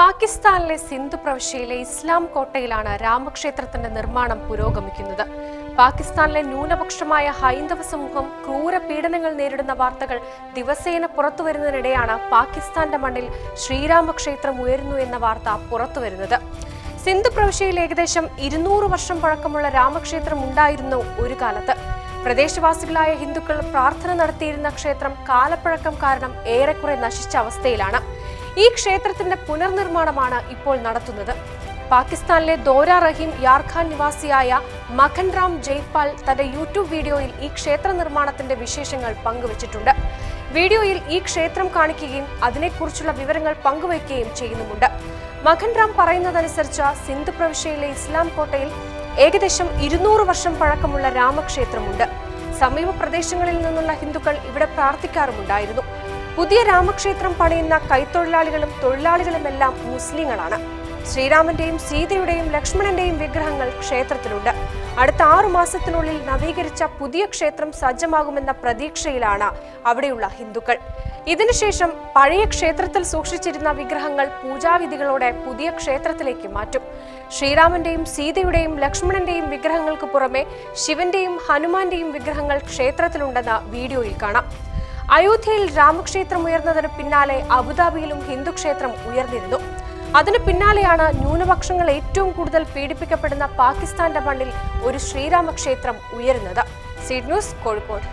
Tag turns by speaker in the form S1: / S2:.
S1: പാകിസ്ഥാനിലെ സിന്ധു പ്രവിശ്യയിലെ ഇസ്ലാം കോട്ടയിലാണ് രാമക്ഷേത്രത്തിന്റെ നിർമ്മാണം പുരോഗമിക്കുന്നത്. പാകിസ്ഥാനിലെ ന്യൂനപക്ഷമായ ഹൈന്ദവ സമൂഹം ക്രൂര പീഡനങ്ങൾ നേരിടുന്ന വാർത്തകൾ ദിവസേന പുറത്തുവരുന്നതിനിടെയാണ് പാകിസ്ഥാന്റെ മണ്ണിൽ ശ്രീരാമക്ഷേത്രം ഉയരുന്നു എന്ന വാർത്ത പുറത്തുവരുന്നത്. സിന്ധു പ്രവിശ്യയിൽ ഏകദേശം ഇരുന്നൂറ് വർഷം പഴക്കമുള്ള രാമക്ഷേത്രം ഉണ്ടായിരുന്നു ഒരു കാലത്ത്. പ്രദേശവാസികളായ ഹിന്ദുക്കൾ പ്രാർത്ഥന നടത്തിയിരുന്ന ക്ഷേത്രം കാലപ്പഴക്കം കാരണം ഏറെക്കുറെ നശിച്ച അവസ്ഥയിലാണ്. ഈ ക്ഷേത്രത്തിന്റെ പുനർനിർമ്മാണമാണ് ഇപ്പോൾ നടത്തുന്നത്. പാകിസ്ഥാനിലെ ദോര റഹീം യാർഖാൻ നിവാസിയായ മഖൻ റാം ജയ്പാൽ തന്റെ യൂട്യൂബ് വീഡിയോയിൽ ഈ ക്ഷേത്ര നിർമ്മാണത്തിന്റെ വിശേഷങ്ങൾ പങ്കുവച്ചിട്ടുണ്ട്. വീഡിയോയിൽ ഈ ക്ഷേത്രം കാണിക്കുകയും അതിനെക്കുറിച്ചുള്ള വിവരങ്ങൾ പങ്കുവയ്ക്കുകയും ചെയ്യുന്നുമുണ്ട്. മഖൻ റാം പറയുന്നതനുസരിച്ച് സിന്ധു പ്രവിശ്യയിലെ ഇസ്ലാം കോട്ടയിൽ ഏകദേശം ഇരുന്നൂറ് വർഷം പഴക്കമുള്ള രാമക്ഷേത്രമുണ്ട്. സമീപ പ്രദേശങ്ങളിൽ നിന്നുള്ള ഹിന്ദുക്കൾ ഇവിടെ പ്രാർത്ഥിക്കാറുമുണ്ടായിരുന്നു. പുതിയ രാമക്ഷേത്രം പണിയുന്ന കൈത്തൊഴിലാളികളും തൊഴിലാളികളുമെല്ലാം മുസ്ലിങ്ങളാണ്. ശ്രീരാമന്റെയും സീതയുടെയും ലക്ഷ്മണന്റെയും വിഗ്രഹങ്ങൾ ക്ഷേത്രത്തിലുണ്ട്. അടുത്ത ആറു മാസത്തിനുള്ളിൽ നവീകരിച്ച പുതിയ ക്ഷേത്രം സജ്ജമാകുമെന്ന പ്രതീക്ഷയിലാണ് അവിടെയുള്ള ഹിന്ദുക്കൾ. ഇതിനുശേഷം പഴയ ക്ഷേത്രത്തിൽ സൂക്ഷിച്ചിരുന്ന വിഗ്രഹങ്ങൾ പൂജാവിധികളോടെ പുതിയ ക്ഷേത്രത്തിലേക്ക് മാറ്റും. ശ്രീരാമന്റെയും സീതയുടെയും ലക്ഷ്മണന്റെയും വിഗ്രഹങ്ങൾക്ക് പുറമെ ശിവന്റെയും ഹനുമാന്റെയും വിഗ്രഹങ്ങൾ ക്ഷേത്രത്തിലുണ്ടെന്ന് വീഡിയോയിൽ കാണാം. അയോധ്യയിൽ രാമക്ഷേത്രം ഉയർന്നതിന് പിന്നാലെ അബുദാബിയിലും ഹിന്ദുക്ഷേത്രം ഉയർന്നിരുന്നു. അതിന് പിന്നാലെയാണ് ന്യൂനപക്ഷങ്ങൾ ഏറ്റവും കൂടുതൽ പീഡിപ്പിക്കപ്പെടുന്ന പാകിസ്ഥാന്റെ മണ്ണിൽ ഒരു ശ്രീരാമക്ഷേത്രം ഉയരുന്നത്. Seed news Kozhikode.